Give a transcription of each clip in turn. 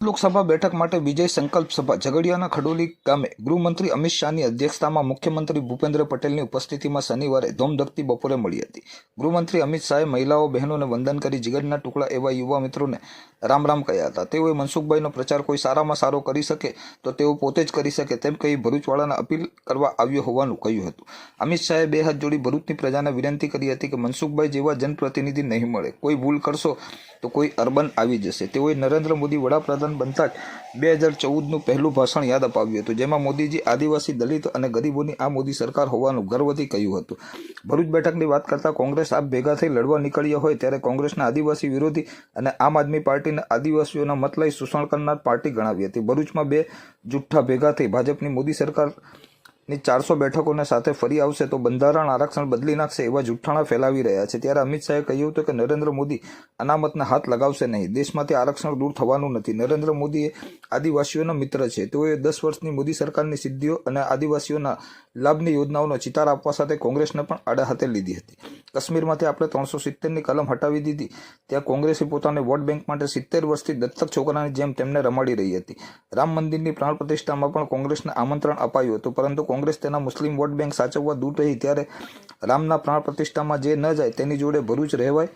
લોકસભા બેઠક માટે વિજય સંકલ્પ સભા. ઝઘડિયાના ખડોલી ગામે ગૃહમંત્રી અમિત શાહની અધ્યક્ષતામાં મુખ્યમંત્રી ભૂપેન્દ્ર પટેલની ઉપસ્થિતિમાં શનિવારે ધોમધકતી બપોરે મળી હતી. ગૃહમંત્રી અમિત શાહે મહિલાઓ, બહેનોને વંદન કરી જીગરના ટુકડા એવા યુવા મિત્રોને રામ રામ કહ્યા હતા. તેઓએ મનસુખભાઈનો પ્રચાર કોઈ સારામાં સારો કરી શકે તો તેઓ પોતે જ કરી શકે તેમ કહી ભરૂચવાળાને અપીલ કરવા આવ્યો હોવાનું કહ્યું હતું. અમિત શાહે બે હાથ જોડી ભરૂચની પ્રજાને વિનંતી કરી હતી કે મનસુખભાઈ જેવા જનપ્રતિનિધિ નહીં મળે. કોઈ ભૂલ કરશો તો કોઈ અર્બન આવી જશે. તેઓએ નરેન્દ્ર મોદી વડાપ્રધાન બનતા જ બે હજાર ચૌદનું પહેલું ભાષણ યાદ અપાવ્યું હતું, જેમાં મોદીજી આદિવાસી દલિત અને ગરીબોની આ મોદી સરકાર હોવાનું ગર્વથી કહ્યું હતું. ભરૂચ બેઠકની વાત કરતા કોંગ્રેસ આપ ભેગા થઈ લડવા નીકળ્યા હોય ત્યારે કોંગ્રેસના આદિવાસી વિરોધી અને આમ આદમી પાર્ટીને આદિવાસીઓના મત લઈ શોષણ કરનાર પાર્ટી ગણાવી હતી. ભરૂચમાં બે જુઠ્ઠા ભેગા થઈ ભાજપની મોદી સરકાર ની ચારસો બેઠકોને સાથે ફરી આવશે તો બંધારણ આરક્ષણ બદલી નાખશે એવા જૂઠાણા ફેલાવી રહ્યા છે. ત્યારે અમિત શાહે કહ્યું હતું કે નરેન્દ્ર મોદી અનામતને હાથ લગાવશે નહીં. દેશમાંથી આરક્ષણ દૂર થવાનું નથી. નરેન્દ્ર મોદી આદિવાસીઓના મિત્ર છે. તેઓએ દસ વર્ષની મોદી સરકારની સિદ્ધિઓ અને આદિવાસીઓના લાભની યોજનાઓનો ચિતાર આપવા સાથે કોંગ્રેસને પણ આડા હાથે લીધી હતી. કાશ્મીરમાંથી આપણે ત્રણસો સિત્તેરની કલમ હટાવી દીધી. ત્યાં કોંગ્રેસે પોતાને વોટ બેંક માટે સિત્તેર વર્ષથી દત્તક છોકરાની જેમ તેમને રમાડી રહી હતી. રામ મંદિરની પ્રાણ પ્રતિષ્ઠામાં પણ કોંગ્રેસને આમંત્રણ અપાયું હતું. પરંતુ કોંગ્રેસ તેના મુસ્લિમ વોટ બેંક સાચવવા દૂર રહી, ત્યારે રામના પ્રાણ પ્રતિષ્ઠામાં જે ન જાય તેની જોડે ભરૂચ રહેવાય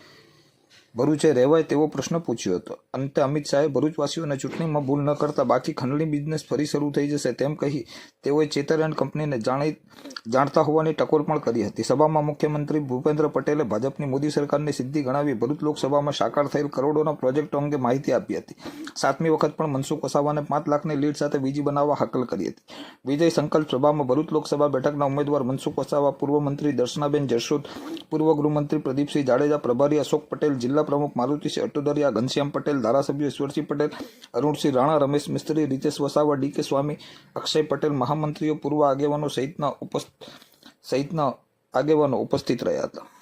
ભરૂચે રહેવાય તેવો પ્રશ્ન પૂછ્યો હતો. અંતે અમિત શાહે ભરૂચવાસીઓને ચૂંટણીમાં ભૂલ ન કરતા બાકી ખંડણી બિઝનેસ ફરી શરૂ થઈ જશે તેમ કહી તેઓએ ચેતર એન્ડ કંપનીને જાણી, જાણતા હોવાની ટકોર પણ કરી હતી. સભામાં મુખ્યમંત્રી ભૂપેન્દ્ર પટેલે ભાજપની મોદી સરકારની સિદ્ધિ ગણાવી ભરૂચ લોકસભામાં સાકાર થયેલ કરોડોના પ્રોજેક્ટો અંગે માહિતી આપી હતી. સાતમી વખત પણ મનસુખ વસાવાને પાંચ લાખની લીડ સાથે બીજી બનાવવા હાકલ કરી હતી. વિજય સંકલ્પ સભામાં ભરૂચ લોકસભા બેઠકના ઉમેદવાર મનસુખ વસાવા, પૂર્વ મંત્રી દર્શનાબેન જરસોદ પૂર્વ ગૃહમંત્રી પ્રદીપસિંહ જાડેજા, પ્રભારી અશોક પટેલ, જિલ્લા પ્રમુખ મારુતિસિંહ અટોદરિયા, ઘનશ્યામ પટેલ, ધારાસભ્ય ઈશ્વરસિંહ પટેલ, અરુણસિંહ રાણા, રમેશ મિસ્ત્રી, રીતેશ વસાવા ડીકે સ્વામી, અક્ષય પટેલ મહામંત્રીઓ, પૂર્વ આગેવાનો સહિતના ઉપસ્થિત સહિતના આગેવાનો ઉપસ્થિત રહ્યા હતા.